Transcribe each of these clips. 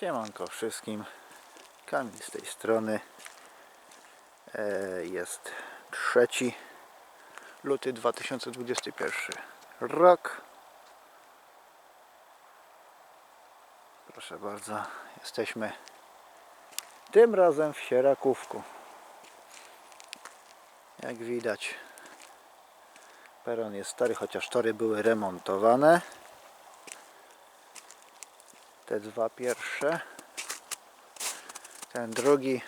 Siemanko wszystkim. Kamil z tej strony. E, Jest 3 luty 2021 rok. Proszę bardzo, jesteśmy tym razem w Sierakówku. Jak widać, peron jest stary, chociaż tory były remontowane. Te dwa pierwsze. Ten drugi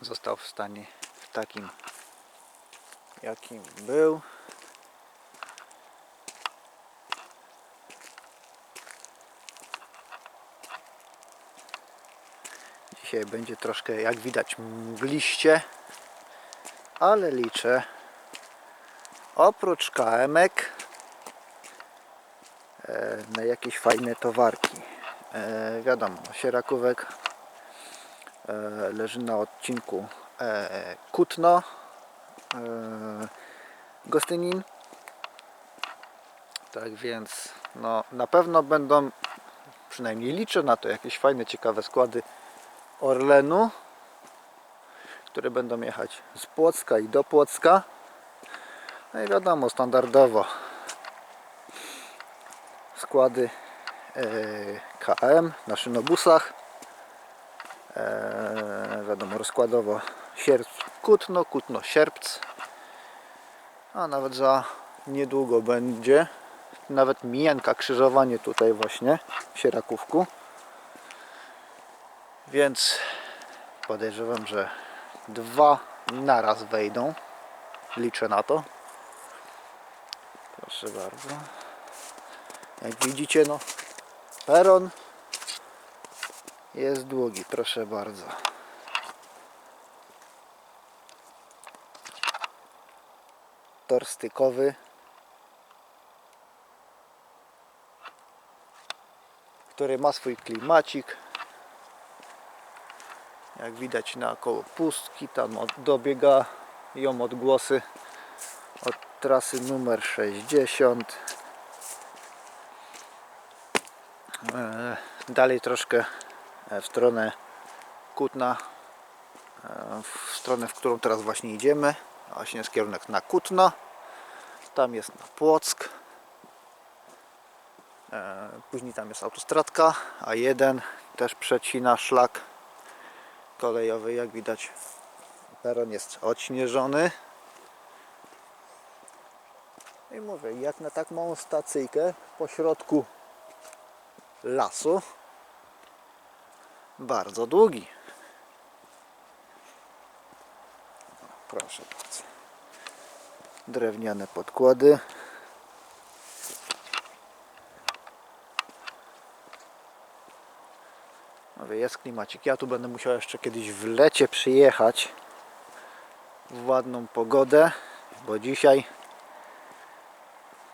został w stanie w takim jakim był. Dzisiaj będzie troszkę jak widać mgliście, ale liczę oprócz KM-ek na jakieś fajne towarki. E, wiadomo, sierakówek e, leży na odcinku e, Kutno, e, Gostynin. Tak więc no, na pewno będą, przynajmniej liczę na to, jakieś fajne, ciekawe składy Orlenu, które będą jechać z Płocka i do Płocka. No i wiadomo, standardowo składy e, KM na szynobusach. E, wiadomo, rozkładowo sierpc Kutno, Kutno sierpc. A nawet za niedługo będzie nawet mijanka, krzyżowanie tutaj właśnie w Sierakówku. Więc podejrzewam, że dwa naraz wejdą. Liczę na to. Proszę bardzo. Jak widzicie, no peron jest długi, proszę bardzo. Tor stykowy. który ma swój klimacik. Jak widać na koło pustki, tam dobiega ją odgłosy od trasy numer 60. Dalej troszkę e, w stronę Kutna, e, w stronę, w którą teraz właśnie idziemy. Właśnie jest kierunek na Kutno. Tam jest na Płock. E, Później tam jest autostradka A1, też przecina szlak kolejowy. Jak widać, peron jest odśnieżony. I mówię, jak na tak małą stacyjkę po środku lasu, bardzo długi. Proszę bardzo. Drewniane podkłady. Mówię, jest klimacik. Ja tu będę musiał jeszcze kiedyś w lecie przyjechać w ładną pogodę, bo dzisiaj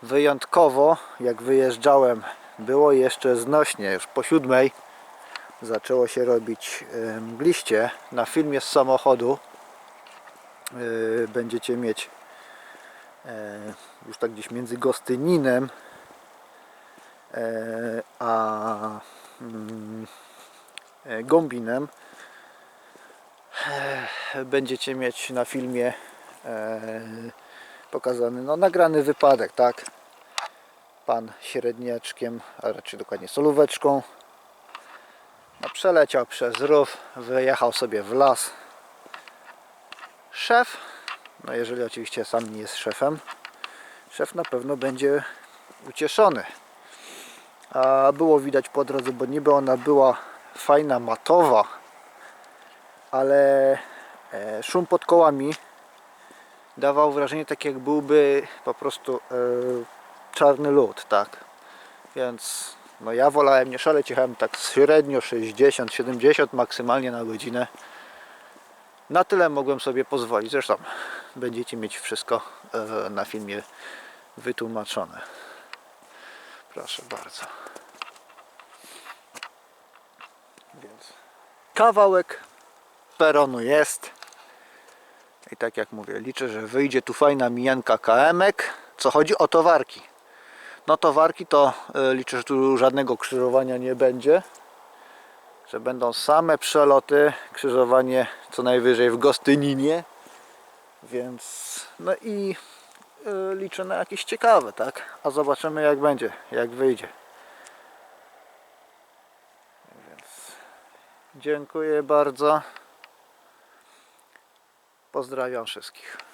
wyjątkowo, jak wyjeżdżałem, było jeszcze znośnie. Już po siódmej zaczęło się robić mgliście. Na filmie z samochodu e, będziecie mieć e, już tak gdzieś między Gostyninem e, a mm, Gombinem e, będziecie mieć na filmie pokazany, no nagrany wypadek, tak? Pan średniaczkiem, a raczej dokładnie solóweczką no, przeleciał przez rów, wyjechał sobie w las. Szef, no jeżeli oczywiście sam nie jest szefem, szef na pewno będzie ucieszony. A było widać po drodze, bo niby ona była fajna, matowa, ale e, szum pod kołami dawał wrażenie tak jak byłby po prostu e, czarny lód, tak. Więc no ja wolałem nie szaleć, jechałem tak średnio 60-70 maksymalnie na godzinę. Na tyle mogłem sobie pozwolić. Zresztą będziecie mieć wszystko e, na filmie wytłumaczone. Proszę bardzo. Więc kawałek peronu jest. I tak jak mówię, liczę, że wyjdzie tu fajna mijanka KM-ek, co chodzi o towarki. No to warki to y, liczę, że tu żadnego krzyżowania nie będzie. Że będą same przeloty, krzyżowanie co najwyżej w Gostyninie. Więc no i y, liczę na jakieś ciekawe, tak? A zobaczymy jak będzie, jak wyjdzie. Więc dziękuję bardzo. Pozdrawiam wszystkich.